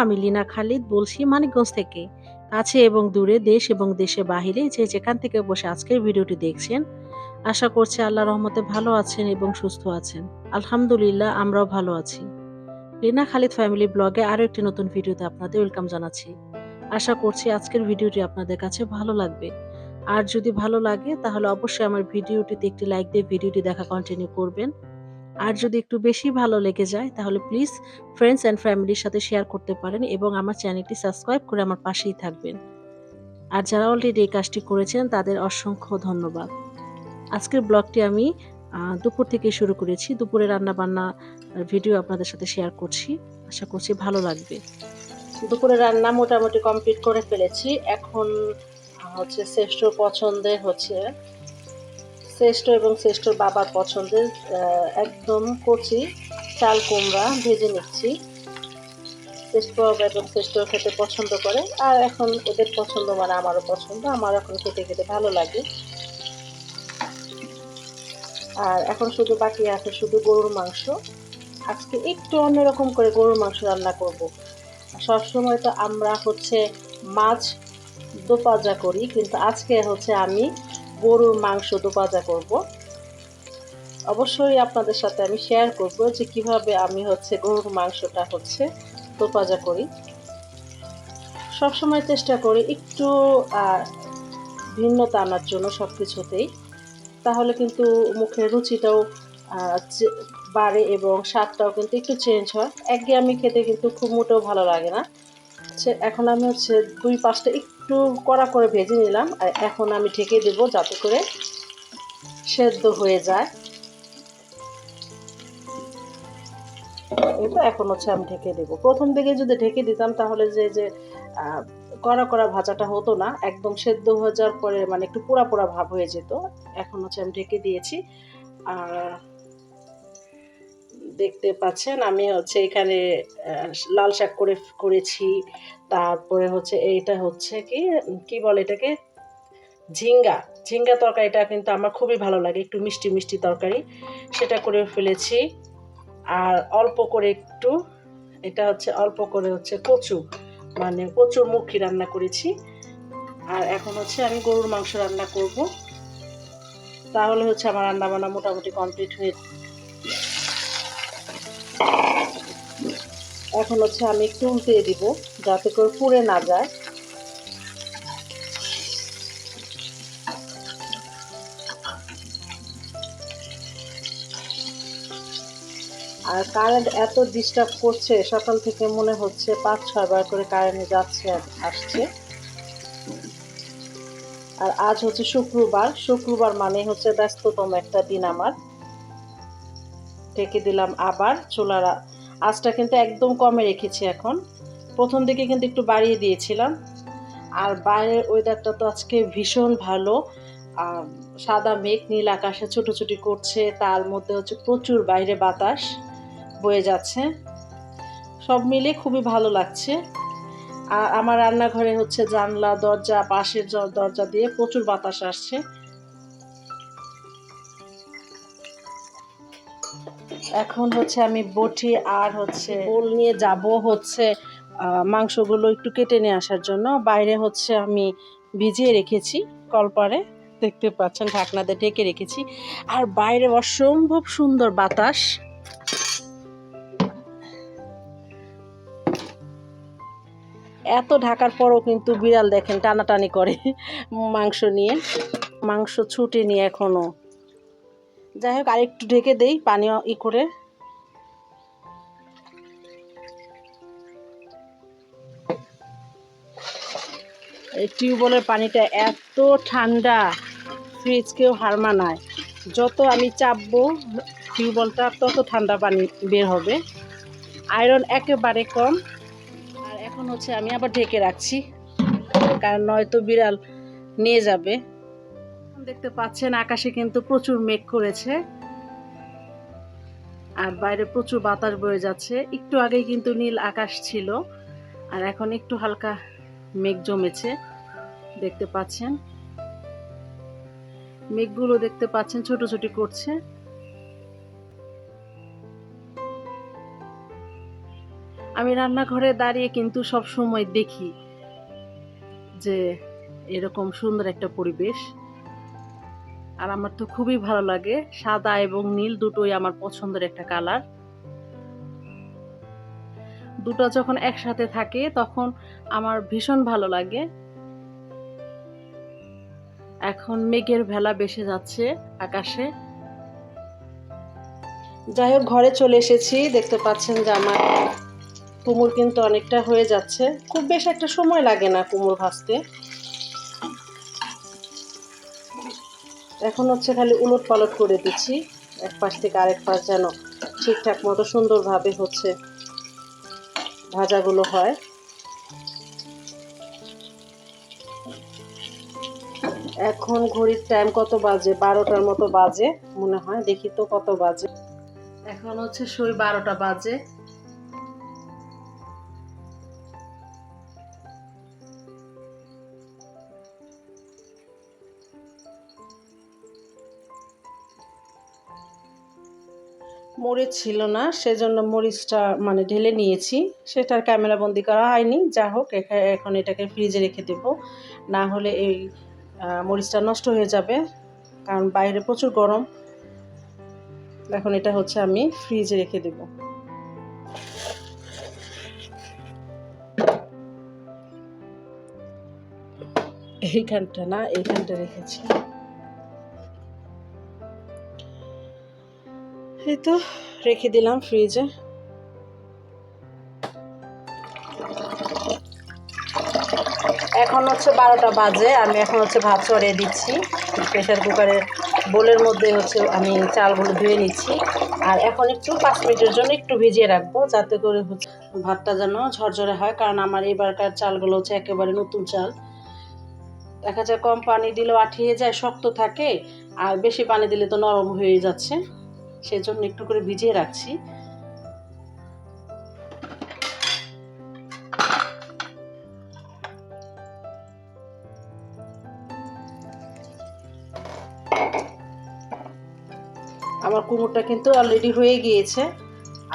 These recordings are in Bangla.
আমি লীনা খালিদ বলছি মানিকগঞ্জ থেকে। কাছে এবং দূরে দেশ এবং দেশে বাহিরে যে যেখান থেকে বসে আজকের ভিডিওটি দেখছেন, আশা করছি আল্লাহ রহমতে ভালো আছেন এবং সুস্থ আছেন। আলহামদুলিল্লাহ, আমরাও ভালো আছি। লীনা খালিদ ফ্যামিলি ব্লগে আরও একটি নতুন ভিডিওতে আপনাদের ওয়েলকাম জানাচ্ছি। আশা করছি আজকের ভিডিওটি আপনাদের কাছে ভালো লাগবে। আর যদি ভালো লাগে, তাহলে অবশ্যই আমার ভিডিওটিতে একটি লাইক দিয়ে ভিডিওটি দেখা কন্টিনিউ করবেন। আর যদি একটু বেশি ভালো লেগে যায়, তাহলে প্লিজ ফ্রেন্ডস অ্যান্ড ফ্যামিলির সাথে শেয়ার করতে পারেন এবং আমার চ্যানেলটি সাবস্ক্রাইব করে আমার পাশেই থাকবেন। আর যারা অলরেডি এই কাজটি করেছেন, তাদের অসংখ্য ধন্যবাদ। আজকের ব্লগটি আমি দুপুর থেকে শুরু করেছি। দুপুরে রান্না বান্না ভিডিও আপনাদের সাথে শেয়ার করছি। আশা করছি ভালো লাগবে। দুপুরে রান্না মোটামুটি কমপ্লিট করে ফেলেছি। এখন হচ্ছে শ্রেষ্ঠ পছন্দের হচ্ছে শ্রেষ্ঠ এবং শ্রেষ্ঠর বাবার পছন্দের একদম কচি চাল কুমড়া ভেজে নিচ্ছি। শ্রেষ্ঠ বাবা এবং শ্রেষ্ঠ খেতে পছন্দ করে, আর এখন ওদের পছন্দ মানে আমারও পছন্দ, আমার এখন খেতে খেতে ভালো লাগে। আর এখন শুধু বাকি আছে শুধু গরুর মাংস। আজকে একটু অন্যরকম করে গরুর মাংস রান্না করব। সবসময় তো আমরা হচ্ছে মাছ দোপাজা করি, কিন্তু আজকে হচ্ছে আমি গরুর মাংস দোপাজা করব। অবশ্যই আপনাদের সাথে আমি শেয়ার করব যে কীভাবে আমি হচ্ছে গরুর মাংসটা হচ্ছে দোপাজা করি। সব সময় চেষ্টা করি একটু ভিন্নতা আনার জন্য সব কিছুতেই তাহলে কিন্তু মুখের রুচিটাও বাড়ে এবং স্বাদটাও কিন্তু একটু চেঞ্জ হয়। একঘেয়েমি খেতে কিন্তু খুব মোটেও ভালো লাগে না। এখন আমি হচ্ছে দুই পাঁচটা একটু কড়া করে ভেজে নিলাম, আর এখন আমি ঢেকে দেব যাতে করে সেদ্ধ হয়ে যায়। এটা এখন হচ্ছে আমি ঢেকে দেবো। প্রথম দিকে যদি ঢেকে দিতাম তাহলে যে যে কড়া কড়া ভাজাটা হতো না, একদম সেদ্ধ হয়ে যাওয়ার পরে মানে একটু পোড়া পোড়া ভাব হয়ে যেত। এখন হচ্ছে আমি ঢেকে দিয়েছি। আর দেখতে পাচ্ছেন, আমি হচ্ছে এখানে লাল শাক করে, করেছি। তারপরে হচ্ছে এইটা হচ্ছে কি কি বলে এটাকে? ঝিঙ্গা। ঝিঙ্গা তরকারিটা কিন্তু আমার খুবই ভালো লাগে, একটু মিষ্টি মিষ্টি তরকারি। সেটা করে ফেলেছি। আর অল্প করে একটু, এটা হচ্ছে অল্প করে হচ্ছে কচু মানে কচুর মুখি রান্না করেছি। আর এখন হচ্ছে আমি গরুর মাংস রান্না করব। তাহলে হচ্ছে আমার রান্না বান্না মোটামুটি কমপ্লিট হয়ে এখন হচ্ছে আমি একটু উল্টে দিব, যাতে করে পুড়ে না যায়। আর কারেন্ট এত ডিস্টার্ব করছে, সকাল থেকে মনে হচ্ছে পাঁচ, ছয় বার করে কারেন্ট যাচ্ছে আসছে। আর আজ হচ্ছে শুক্রবার শুক্রবার মানে হচ্ছে ব্যস্ততম একটা দিন আমার। ঢেকে দিলাম আবার চুলার আঁচটা কিন্তু একদম কমে রেখেছি এখন। প্রথম দিকে কিন্তু একটু বাড়িয়ে দিয়েছিলাম। আর বাইরের ওয়েদারটা তো আজকে ভীষণ ভালো। সাদা মেঘ, নীল আকাশে ছোটোছুটি করছে। তার মধ্যে হচ্ছে প্রচুর বাইরে বাতাস বয়ে যাচ্ছে। সব মিলে খুবই ভালো লাগছে। আর আমার রান্নাঘরে হচ্ছে জানলা, দরজা, পাশের দরজা দিয়ে প্রচুর বাতাস আসছে। এখন হচ্ছে আমি বটি আর হচ্ছে বোল নিয়ে যাব হচ্ছে মাংসগুলো একটু কেটে নিয়ে আসার জন্য। বাইরে হচ্ছে আমি ভিজিয়ে রেখেছি কলপারে, দেখতে পাচ্ছেন ঢাকনাতে ঢেকে রেখেছি। আর বাইরে অসম্ভব সুন্দর বাতাস। এত ঢাকার পরও কিন্তু বিড়াল দেখেন টানাটানি করে মাংস নিয়ে। মাংস ছুটে নিয়ে এখনও। যাই হোক, আরেকটু ঢেকে দেই পানি ই করে। এই টিউবওয়েলের পানিটা এত ঠান্ডা ফ্রিজকেও হার মানায়। যত আমি চাপবো টিউবওয়েলটা, তত ঠান্ডা পানি বের হবে। আয়রন একেবারে কম। আর এখন হচ্ছে আমি আবার ঢেকে রাখছি, কারণ নয়তো বিড়াল নিয়ে যাবে। দেখতে পাচ্ছেন, আকাশে কিন্তু প্রচুর মেঘ করেছে। আর বাইরে প্রচুর বাতাস বয়ে যাচ্ছে। একটু আগেই কিন্তু নীল আকাশ ছিল, আর এখন একটু হালকা মেঘ জমেছে, দেখতে পাচ্ছেন। মেঘগুলো দেখতে পাচ্ছেন ছোট ছোট করছে। আমি রান্নাঘরে দাঁড়িয়ে কিন্তু সব সময় দেখি যে এরকম সুন্দর একটা পরিবেশ। আর আমার তো খুবই ভালো লাগে। সাদা এবং নীল দুটোই আমার পছন্দের একটা কালার দুটো যখন একসাথে থাকে, তখন আমার ভীষণ ভালো লাগে। এখন মেঘের ভেলা বেসে যাচ্ছে আকাশে। যাই হোক, ঘরে চলে এসেছি। দেখতে পাচ্ছেন যে আমার কুমড় কিন্তু অনেকটা হয়ে যাচ্ছে। খুব বেশ একটা সময় লাগে না কুমড় ভাজতে এখন হচ্ছে খালি উলট পালট করে দিচ্ছি। এক পাশ থেকে আরেক পাশ যেন ঠিকঠাক মতো সুন্দরভাবে হচ্ছে ভাজাগুলো হয়। এখন ঘড়ির টাইম কত বাজে? বারোটার মতো বাজে মনে হয়। দেখি তো কত বাজে। এখন হচ্ছে সই বারোটা বাজে। মরিচ ছিল না, সেজন্য মরিচটা মানে ঢেলে নিয়েছি। সেটার ক্যামেরা বন্দি করা হয়নি। যা হোক এখন এটাকে ফ্রিজে রেখে দেব। না হলে এই মরিচটা নষ্ট হয়ে যাবে, কারণ বাইরে প্রচুর গরম। এখন এটা হচ্ছে আমি ফ্রিজে রেখে দেব। এইখানটা না, এইখানটা রেখেছি। এই তো রেখে দিলাম ফ্রিজে এখন হচ্ছে বারোটা বাজে, আমি এখন হচ্ছে ভাত চড়িয়ে দিচ্ছি। প্রেশার কুকারের বোলের মধ্যে হচ্ছে আমি চালগুলো ধুয়ে নিচ্ছি। আর এখন একটু পাঁচ মিনিটের জন্য একটু ভিজিয়ে রাখব, যাতে করে হচ্ছে ভাতটা যেন ঝরঝরে হয়, কারণ আমার এবারকার চালগুলো হচ্ছে একেবারে নতুন চাল। দেখা যায় কম পানি দিলেও আঠিয়ে যায়, শক্ত থাকে, আর বেশি পানি দিলে তো নরম হয়ে যাচ্ছে। সেজন্য একটু করে ভিজিয়ে রাখছি। আমার কুমড়োটা কিন্তু অলরেডি হয়ে গিয়েছে।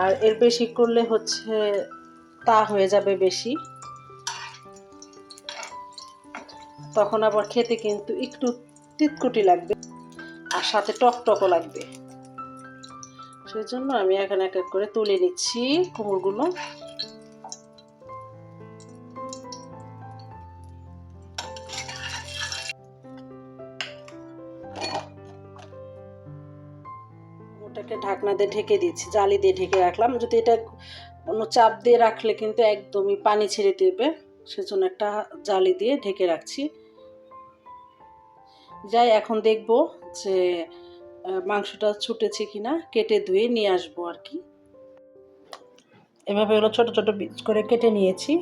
আর এর বেশি করলে হচ্ছে তা হয়ে যাবে বেশি। তখন আবার খেতে কিন্তু একটু তিতকুটি লাগবে। আর সাথে টকটকও লাগবে। সেই জন্য আমি এখানে এক এক করে তুলে নিচ্ছি কুমড়গুলো। ওটাকে ঢাকনা দিয়ে ঢেকে দিচ্ছি জালি দিয়ে ঢেকে রাখলাম। যদি এটা কোনো চাপ দিয়ে রাখলে কিন্তু একদমই পানি ছেড়ে দেবে, সেজন্য একটা জালি দিয়ে ঢেকে রাখছি। যাই, এখন দেখব যে মাংসটা ছুটেছে কিনা কেটে ধুয়ে নিয়ে আসব আর কি। এভাবে এগুলো ছোট ছোট পিস করে কেটে নিয়েছি।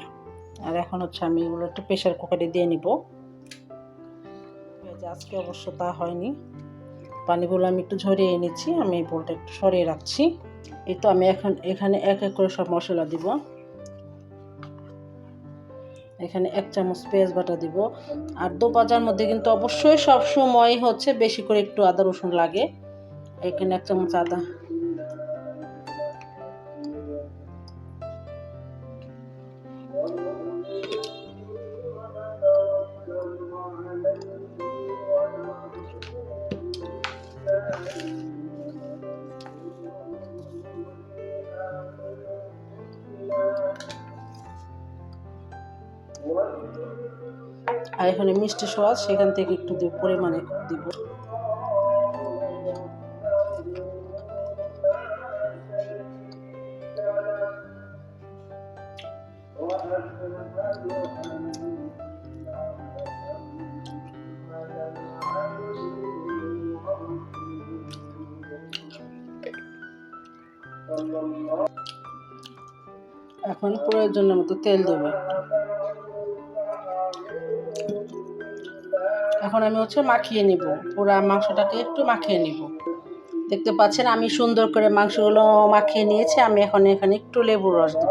আর এখন হচ্ছে আমি এগুলো একটু প্রেশার কুকারে দিয়ে নিব। আজকে অবশ্য তা হয়নি। পানিগুলো আমি একটু ঝরিয়ে নিচ্ছি আমি এই বোলটা একটু সরিয়ে রাখছি। এই তো আমি এখন এখানে এক এক করে সব মশলা দিব। এখানে এক চামচ পেঁয়াজ বাটা দিব। আর দো পাজার মধ্যে কিন্তু অবশ্যই সবসময় হচ্ছে বেশি করে একটু আদা রসুন লাগে। এখানে এক চামচ আদা এখানে মিষ্টি সোয়াদ সেখান থেকে একটু পরিমাণে দিব। এখন প্রয়োজনের মতো তেল দেবো। এখন আমি হচ্ছে মাখিয়ে নিব। পুরো মাংসটাকে একটু মাখিয়ে নিব। দেখতে পাচ্ছেন আমি সুন্দর করে মাংসগুলো মাখিয়ে নিয়েছি, আমি এখন এখানে একটু লেবুর রস দেব।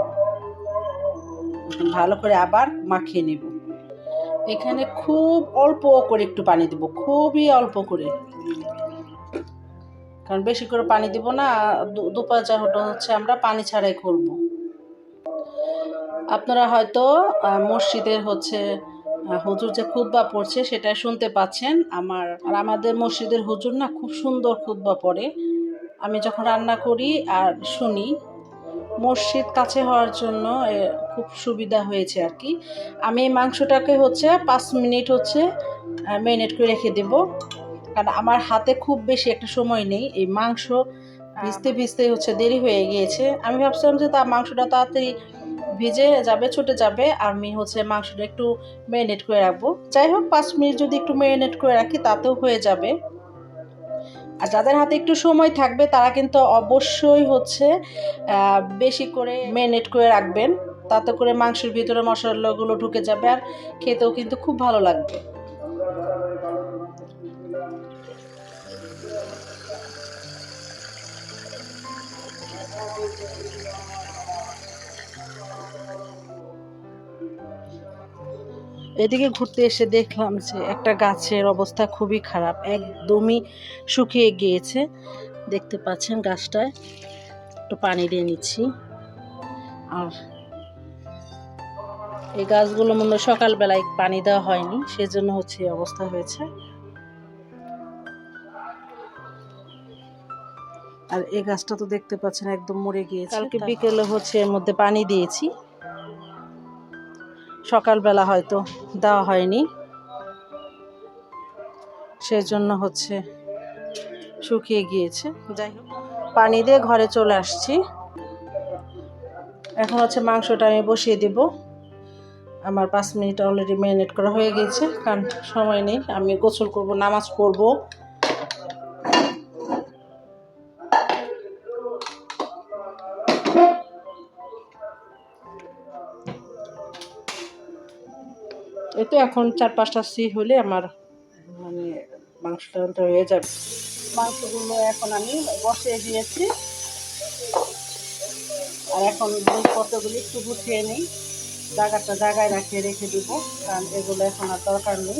ভালো করে আবার মাখিয়ে নিব। এখানে খুব অল্প করে একটু পানি দেব, খুবই অল্প করে। কারণ বেশি করে পানি দিব না, দু- দুপাচা হটা হচ্ছে আমরা পানি ছাড়াই করব। আপনারা হয়তো মসজিদের হচ্ছে হুজুর যে খুতবা পড়ছে সেটা শুনতে পাচ্ছেন। আমার আর আমাদের মসজিদের হুজুর না খুব সুন্দর খুতবা পড়ে। আমি যখন রান্না করি আর শুনি, মসজিদ কাছে হওয়ার জন্য খুব সুবিধা হয়েছে আর কি। আমি মাংসটাকে হচ্ছে পাঁচ মিনিট হচ্ছে মেরিনেট করে রেখে দেব। কারণ আমার হাতে খুব বেশি একটা সময় নেই। এই মাংস ভিজতে ভিজতে হচ্ছে দেরি হয়ে গিয়েছে। আমি ভাবছিলাম যে তা মাংসটা তাড়াতাড়ি ভিজে যাবে, ছুটে যাবে। আমি হচ্ছে মাংসটা একটু মেরিনেট করে রাখব। যাই হোক, পাঁচ মিনিট যদি একটু মেরিনেট করে রাখি, তাতেও হয়ে যাবে। আর যাদের হাতে একটু সময় থাকবে, তারা কিন্তু অবশ্যই হচ্ছে বেশি করে মেরিনেট করে রাখবেন। তাতে করে মাংসের ভিতরে মশলাগুলো ঢুকে যাবে আর খেতেও কিন্তু খুব ভালো লাগবে। এদিকে ঘুরতে এসে দেখলাম যে একটা গাছের অবস্থা খুবই খারাপ একদমই শুকিয়ে গিয়েছে। দেখতে পাচ্ছেন গাছটায় একটু পানি দিয়ে নিচ্ছি। আর এই গাছগুলো মনে হয় সকালবেলায় পানি দেওয়া হয়নি সেজন্য হচ্ছে এই অবস্থা হয়েছে। আর এই গাছটা তো দেখতে পাচ্ছেন একদম মরে গিয়েছে। কালকে বিকেলে হচ্ছে এর মধ্যে পানি দিয়েছি। সকালবেলা হয়তো দেওয়া হয়নি। সেজন্য হচ্ছে শুকিয়ে গিয়েছে। যাই হোক, পানি দিয়ে ঘরে চলে আসছি। এখন হচ্ছে মাংসটা আমি বসিয়ে দেব। আমার পাঁচ মিনিট অলরেডি ম্যারিনেট করা হয়ে গিয়েছে কারণ সময় নেই। আমি গোসল করব, নামাজ পড়ব। তো এখন চার পাঁচটা সি হলে আমার মানে মাংসটা হয়ে যাবে। মাংসগুলো এখন আমি বসিয়ে দিয়েছি। আর এখন জিনিসপত্রগুলো একটু গুছিয়ে নিই। জায়গাটা জায়গায় রাখিয়ে রেখে দিব, কারণ এগুলো এখন আর দরকার নেই।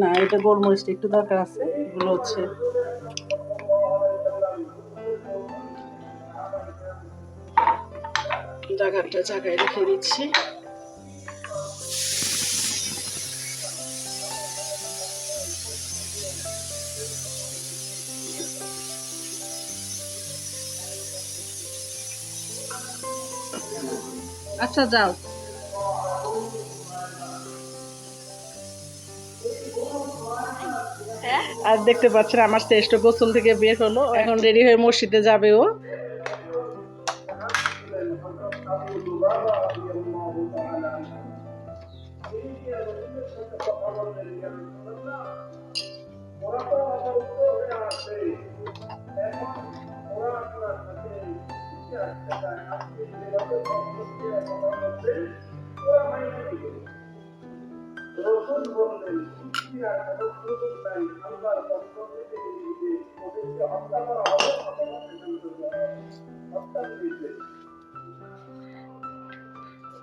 না, এটা গোলমরিচটা একটু দরকার আছে, এগুলো হচ্ছে জায়গাটা জায়গায় রেখে দিচ্ছি। আচ্ছা যাও। আর দেখতে পাচ্ছেন, আমার শ্রেষ্ঠ গোসল থেকে বের হলো। এখন রেডি হয়ে মসজিদে যাবে ও।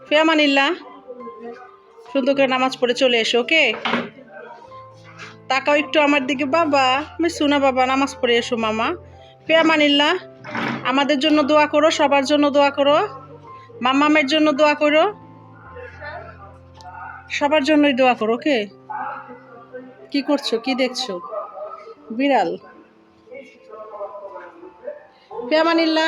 ফিয়ামানিল্লা সুন্দর করে নামাজ পড়ে চলে এসো, ওকে? তাকাও একটু আমার দিকে, বাবা আমি শোনা বাবা, নামাজ পড়ে এসো, মামা। ফিয়ামানিল্লা আমাদের জন্য দোয়া করো, সবার জন্য দোয়া করো। মামামের জন্য দোয়া করো। সবার জন্যই দোয়া করো, ওকে? কি করছ? কি দেখছ? বিড়াল। পেয়ামানিল্লা।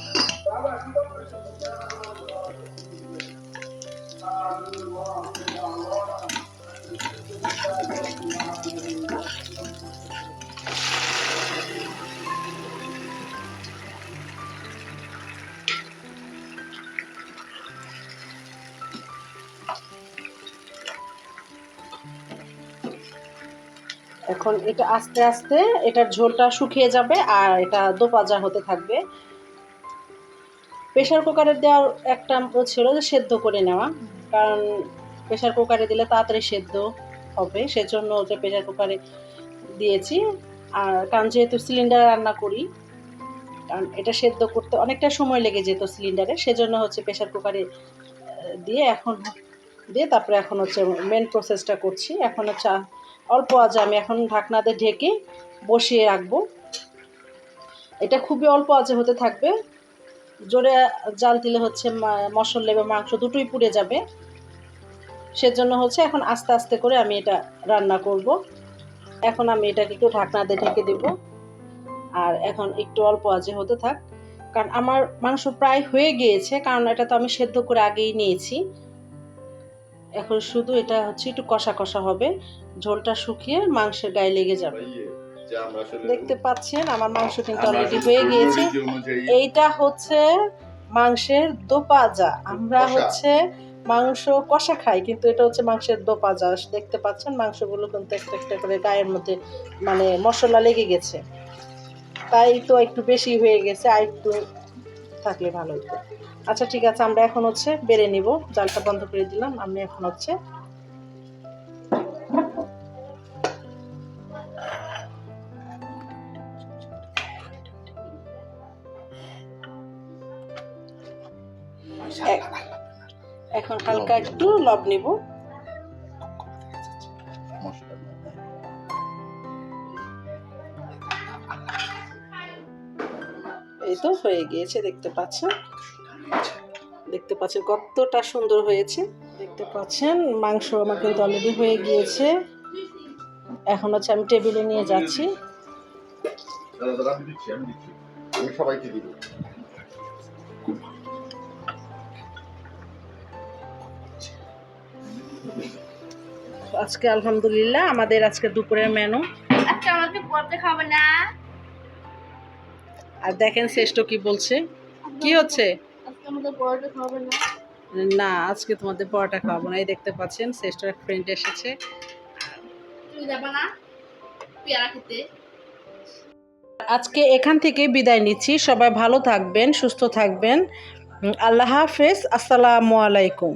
এখন এটা আস্তে আস্তে এটার ঝোলটা শুকিয়ে যাবে আর এটা দোপাজা হতে থাকবে। প্রেশার কুকারে দেওয়ার একটা ছিল যে সেদ্ধ করে নেওয়া, কারণ প্রেশার কুকারে দিলে তাড়াতাড়ি সেদ্ধ হবে, সেজন্য ওটা প্রেশার কুকারে দিয়েছি। আর কারণ যেহেতু সিলিন্ডারে রান্না করি, কারণ এটা সেদ্ধ করতে অনেকটা সময় লেগে যেত সিলিন্ডারে, সেজন্য হচ্ছে প্রেশার কুকারে দিয়ে এখন, দিয়ে তারপরে এখন হচ্ছে মেন প্রসেসটা করছি। এখন হচ্ছে অল্প আজ আমি এখন ঢাকনাতে ঢেকে বসিয়ে রাখব। এটা খুবই অল্প আজে হতে থাকবে। জোরে জাল দিলে হচ্ছে মশলা এবং মাংস দুটোই পুড়ে যাবে। সেজন্য হচ্ছে এখন আস্তে আস্তে করে আমি এটা রান্না করব। এখন আমি এটাকে একটু ঢাকনাতে ঢেকে দেব। আর এখন একটু অল্প আজে হতে থাক। কারণ আমার মাংস প্রায় হয়ে গিয়েছে, কারণ এটা তো আমি সেদ্ধ করে আগেই নিয়েছি। এখন শুধু এটা হচ্ছে একটু কষা কষা হবে ঝোলটা শুকিয়ে মাংসের গায়ে লেগে যাবে। দেখতে পাচ্ছেন আমার মাংস কিন্তু অলরেডি হয়ে গিয়েছে। এইটা হচ্ছে মাংসের দোপাজা। আমরা হচ্ছে মাংস কষা খাই কিন্তু এটা হচ্ছে মাংসের দোপাজা। দেখতে পাচ্ছেন মাংসগুলো কিন্তু একটা একটা করে গায়ের মধ্যে মানে মশলা লেগে গেছে। তাই তো একটু বেশি হয়ে গেছে আর একটু থাকলে ভালো হতো। আচ্ছা ঠিক আছে আমরা এখন হচ্ছে বেড়ে নিব। জালটা বন্ধ করে দিলাম। আমি এখন হচ্ছে এখন হালকা একটু লব নিব। এই তো হয়ে গিয়েছে, দেখতে পাচ্ছেন? দেখতে পাচ্ছেন কতটা সুন্দর হয়েছে। দেখতে পাচ্ছেন, মাংস আমার কিন্তু অলরেডি হয়ে গিয়েছে। এখন হচ্ছে আমি টেবিলে নিয়ে যাচ্ছি। আজকে আলহামদুলিল্লাহ, আমাদের আজকে দুপুরের মেনু আজকে আমাকে পড়তে খাবে না। আর দেখেন শ্রেষ্ঠ কি বলছে? কি হচ্ছে? না? আজকে তোমাদের পরোটা খাওয়াবো না। এই দেখতে পাচ্ছেন শ্রেষ্ঠ এক ফ্রেন্ড এসেছে। আজকে এখান থেকে বিদায় নিচ্ছি। সবাই ভালো থাকবেন সুস্থ থাকবেন। আল্লাহ হাফেজ। আসসালামু আলাইকুম।